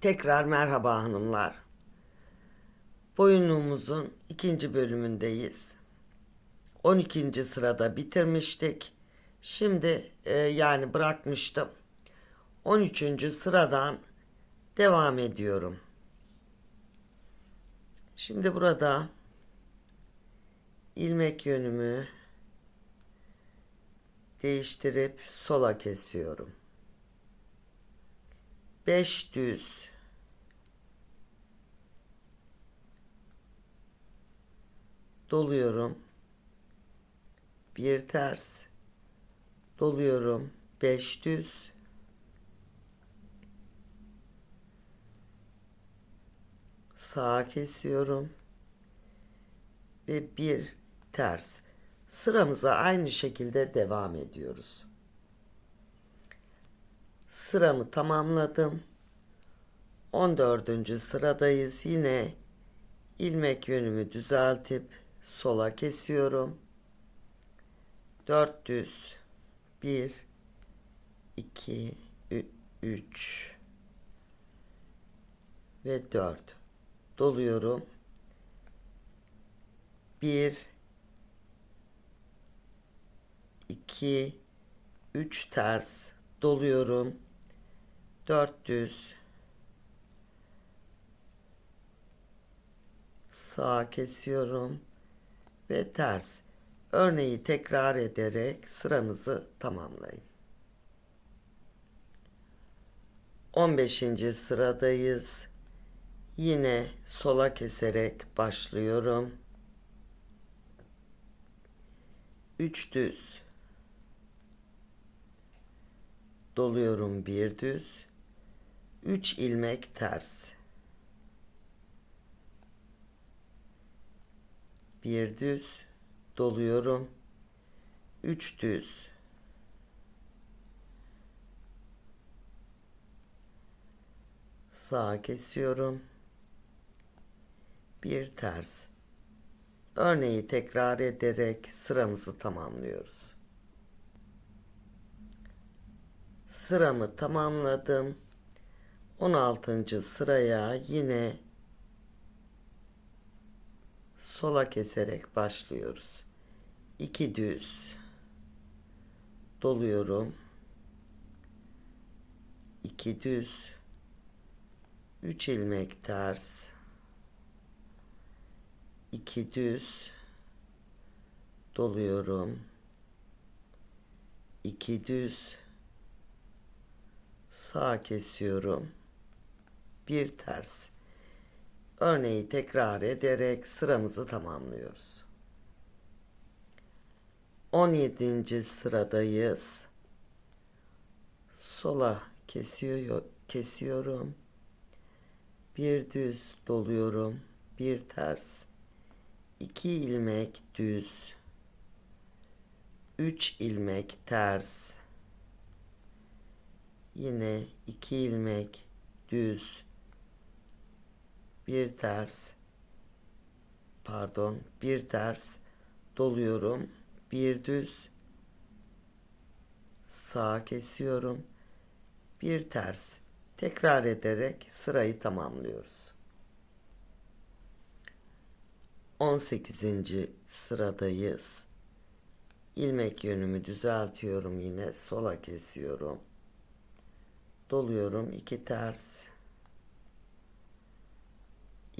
Tekrar merhaba hanımlar. Boyunluğumuzun ikinci bölümündeyiz. 12. sırada bitirmiştik. Şimdi e, yani bırakmıştım. 13. sıradan devam ediyorum. Şimdi burada ilmek yönümü değiştirip sola kesiyorum. 5 düz doluyorum. Bir ters doluyorum. 5 düz sağa kesiyorum ve bir ters sıramıza aynı şekilde devam ediyoruz sıramı tamamladım 14. sıradayız yine ilmek yönümü düzeltip sola kesiyorum. 4 düz 1 2 3 ve 4 doluyorum. 1 2 3 ters. Doluyorum. 4 düz sağa kesiyorum ve ters. Örneği tekrar ederek sıranızı tamamlayın. 15. sıradayız. Yine sola keserek başlıyorum. 3 düz. Doluyorum bir düz. 3 ilmek ters bir düz doluyorum. 3 düz. Sağa kesiyorum. Bir ters. Örneği tekrar ederek sıramızı tamamlıyoruz. Sıramı tamamladım. 16. sıraya yine sola keserek başlıyoruz. 2 düz. Doluyorum. 2 düz. 3 ilmek ters. 2 düz. Doluyorum. 2 düz. Sağ kesiyorum. Bir ters örneği tekrar ederek sıramızı tamamlıyoruz. 17. sıradayız. Sola kesiyor kesiyorum. Bir düz doluyorum. Bir ters. 2 ilmek düz. 3 ilmek ters. Yine 2 ilmek düz bir ters pardon bir ters doluyorum bir düz sağa kesiyorum bir ters tekrar ederek sırayı tamamlıyoruz. 18. sıradayız. İlmek yönümü düzeltiyorum yine sola kesiyorum. Doluyorum 2 ters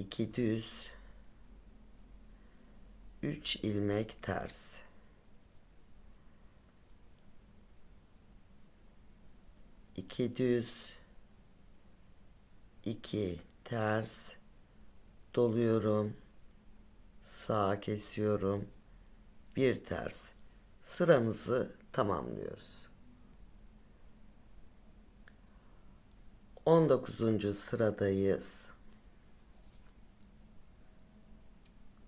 2 düz. 3 ilmek ters. İki düz. İki ters. Doluyorum. Sağa kesiyorum. Bir ters. Sıramızı tamamlıyoruz. 19. sıradayız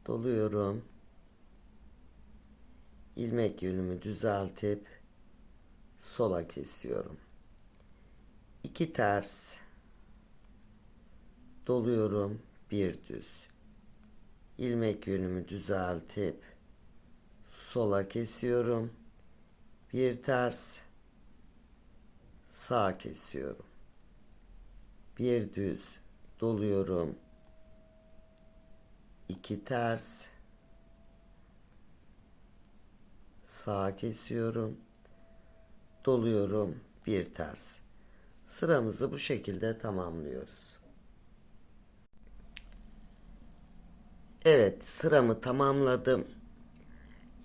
doluyorum. İlmek yönümü düzeltip sola kesiyorum. 2 ters. Doluyorum bir düz. İlmek yönümü düzeltip sola kesiyorum. Bir ters. Sağ kesiyorum. Bir düz. Doluyorum. İki ters sağa kesiyorum. Doluyorum. Bir ters. Sıramızı bu şekilde tamamlıyoruz. Evet, sıramı tamamladım.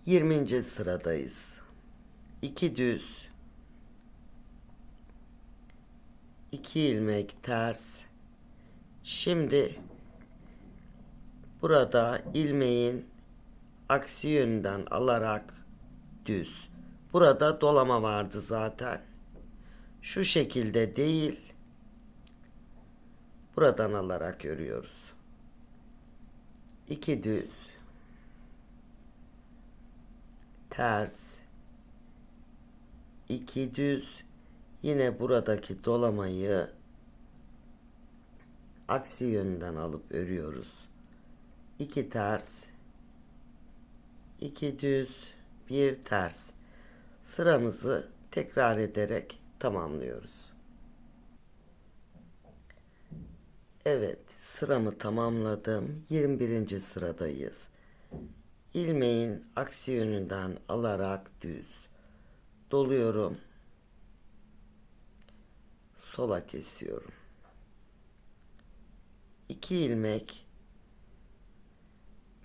20. sıradayız. 2 düz 2 ilmek ters. Şimdi burada ilmeğin aksi yönden alarak düz. Burada dolama vardı zaten. Şu şekilde değil. Buradan alarak örüyoruz. 2 düz ters 2 düz yine buradaki dolamayı aksi yönden alıp örüyoruz. 2 ters 2 düz bir ters sıramızı tekrar ederek tamamlıyoruz. Evet, sıramı tamamladım. 21. sıradayız. İlmeğin aksi yönünden alarak düz doluyorum. Sola kesiyorum. 2 ilmek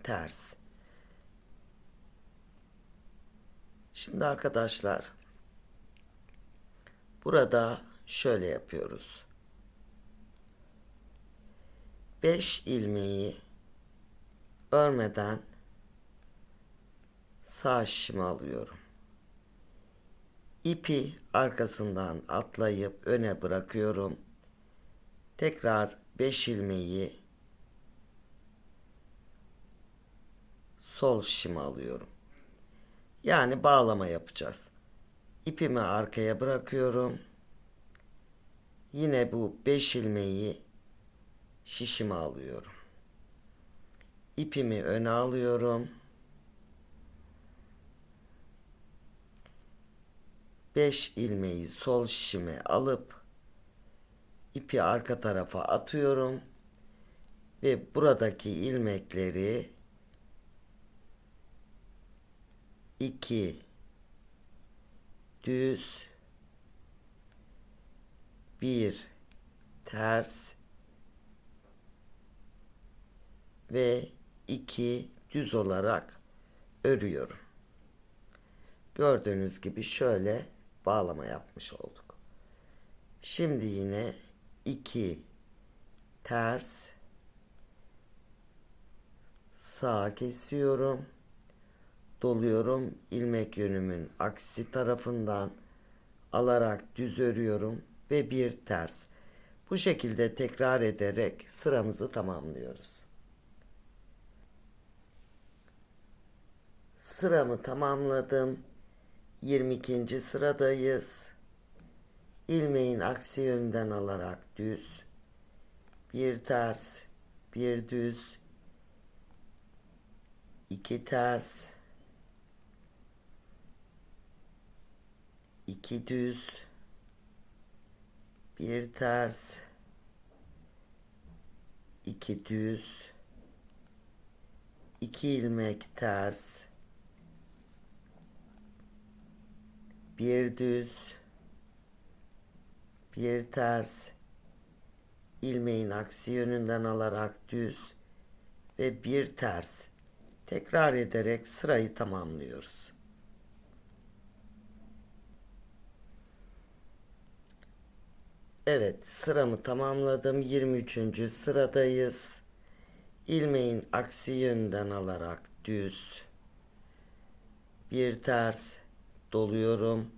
ters. Şimdi arkadaşlar burada şöyle yapıyoruz. 5 ilmeği örmeden sağ şişime alıyorum. İpi arkasından atlayıp öne bırakıyorum. Tekrar 5 ilmeği sol şişime alıyorum. Yani bağlama yapacağız. İpimi arkaya bırakıyorum. Yine bu 5 ilmeği şişime alıyorum. İpimi öne alıyorum. 5 ilmeği sol şişime alıp ipi arka tarafa atıyorum ve buradaki ilmekleri 2 düz. Bir. Ters. Ve 2 düz olarak örüyorum. Gördüğünüz gibi şöyle bağlama yapmış olduk. Şimdi yine 2 ters. Sağ kesiyorum. Doluyorum. ilmek yönümün aksi tarafından alarak düz örüyorum ve bir ters. Bu şekilde tekrar ederek sıramızı tamamlıyoruz. Sıramı tamamladım. 22. sıradayız. İlmeğin aksi yönden alarak düz, bir ters, bir düz, iki ters, iki düz, bir ters, iki düz, iki ilmek ters, bir düz, bir ters, ilmeğin aksi yönünden alarak düz ve bir ters. Tekrar ederek sırayı tamamlıyoruz. Evet sıramı tamamladım. 23. sıradayız. İlmeğin aksi yönünden alarak düz bir ters doluyorum.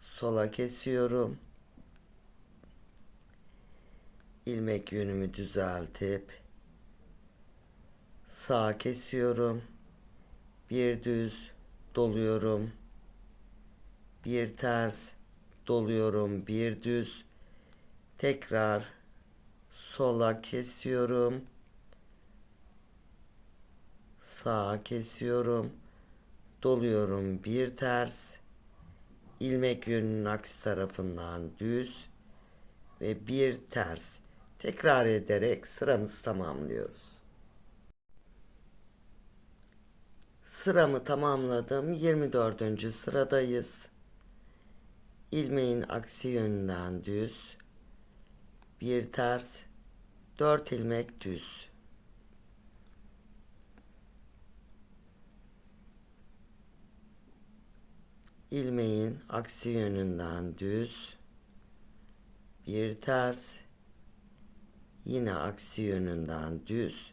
Sola kesiyorum. ilmek yönümü düzeltip sağa kesiyorum. Bir düz doluyorum. Bir ters doluyorum. Bir düz tekrar sola kesiyorum sağa kesiyorum doluyorum bir ters ilmek yönünün aksi tarafından düz ve bir ters. Tekrar ederek sıramızı tamamlıyoruz. Sıramı tamamladım. 24. sıradayız. İlmeğin aksi yönünden düz. Bir ters. 4 ilmek düz. ilmeğin aksi yönünden düz bir ters yine aksi yönünden düz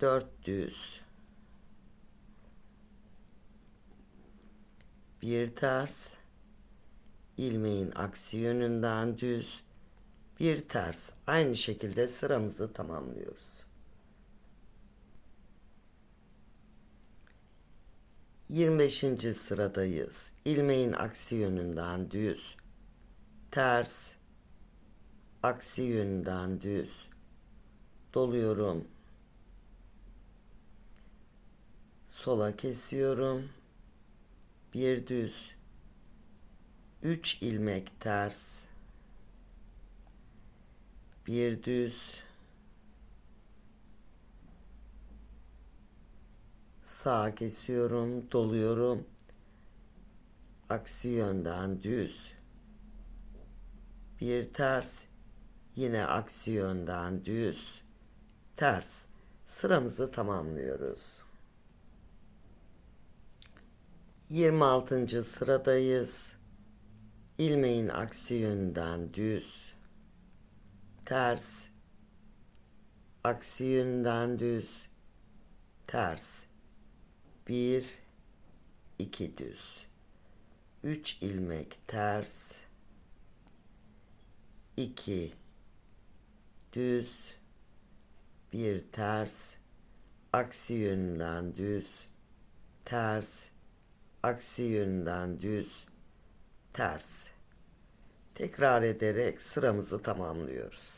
dört düz bir ters ilmeğin aksi yönünden düz bir ters. Aynı şekilde sıramızı tamamlıyoruz. 25. sıradayız. İlmeğin aksi yönünden düz, ters, aksi yönünden düz, doluyorum, sola kesiyorum, bir düz, 3 ilmek ters, bir düz, sağa kesiyorum, doluyorum. Aksi yönden düz. Bir ters, yine aksi yönden düz. Ters. Sıramızı tamamlıyoruz. 26. sıradayız. İlmeğin aksi yönünden düz. Ters. Aksi yönden düz. Ters. 1 2 düz 3 ilmek ters 2 düz bir ters aksi yönünden düz ters aksi yönünden düz ters. Tekrar ederek sıramızı tamamlıyoruz.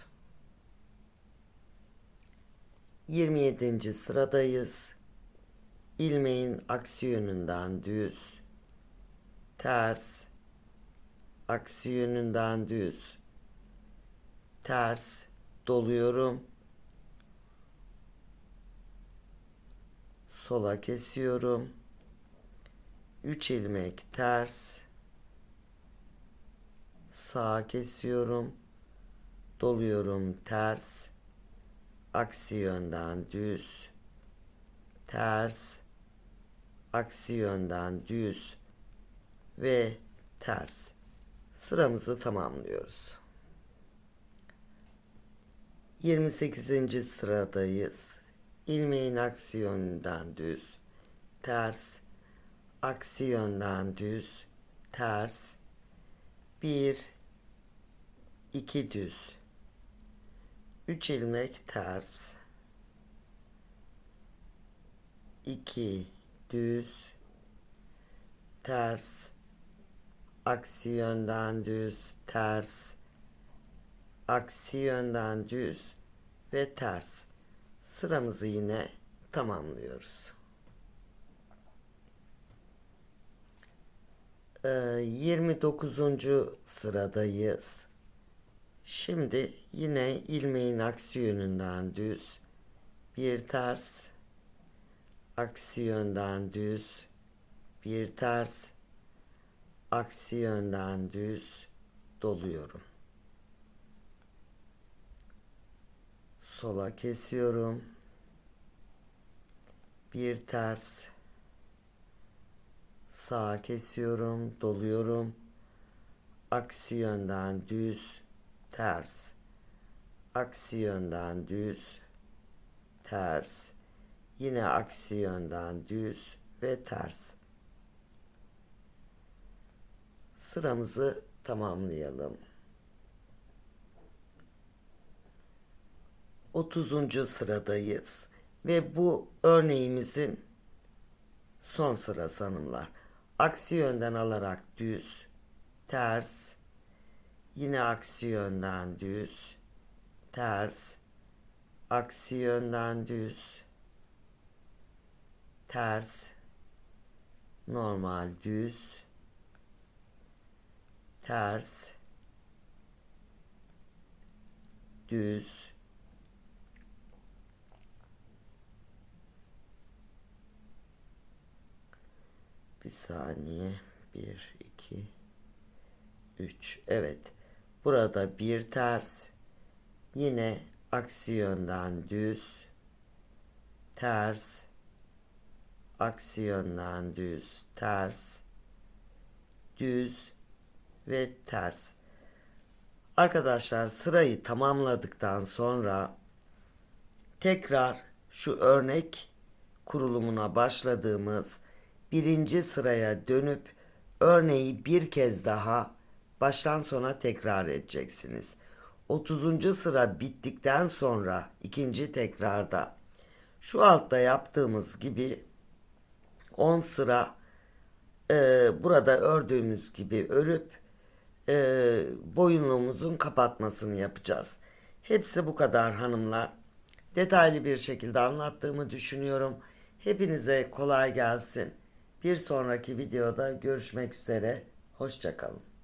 27. sıradayız. İlmeğin aksi yönünden düz, ters, aksi yönünden düz, ters, doluyorum, sola kesiyorum, 3 ilmek ters, sağa kesiyorum, doluyorum ters, aksi yönden düz, ters, aksi yönden düz. Ve ters. Sıramızı tamamlıyoruz. 28. sıradayız. İlmeğin aksi yönünden düz, ters, aksi yönden düz, ters, 1 2 düz, 3 ilmek ters, 2 düz ters aksi yönden düz ters aksi yönden düz ve ters sıramızı yine tamamlıyoruz. Ee, 29. sıradayız. Şimdi yine ilmeğin aksi yönünden düz bir ters aksi yönden düz bir ters aksi yönden düz doluyorum. Sola kesiyorum. Bir ters sağa kesiyorum, doluyorum. Aksi yönden düz ters. Aksi yönden düz ters Yine aksi yönden düz ve ters. Sıramızı tamamlayalım. 30. sıradayız ve bu örneğimizin son sırası hanımlar. Aksi yönden alarak düz, ters, yine aksi yönden düz, ters, aksi yönden düz, ters, normal düz, ters. Düz. Bir saniye. Bir iki üç. Evet burada bir ters. Yine aksi yönden düz. Ters. Aksi yönden düz. Ters. Düz ve ters. Arkadaşlar sırayı tamamladıktan sonra tekrar şu örnek kurulumuna başladığımız birinci sıraya dönüp örneği bir kez daha baştan sona tekrar edeceksiniz. 30. sıra bittikten sonra ikinci tekrarda şu altta yaptığımız gibi 10 sıra e, burada ördüğümüz gibi örüp e, boyunluğumuzun kapatmasını yapacağız. Hepsi bu kadar hanımlar. Detaylı bir şekilde anlattığımı düşünüyorum. Hepinize kolay gelsin. Bir sonraki videoda görüşmek üzere. Hoşçakalın.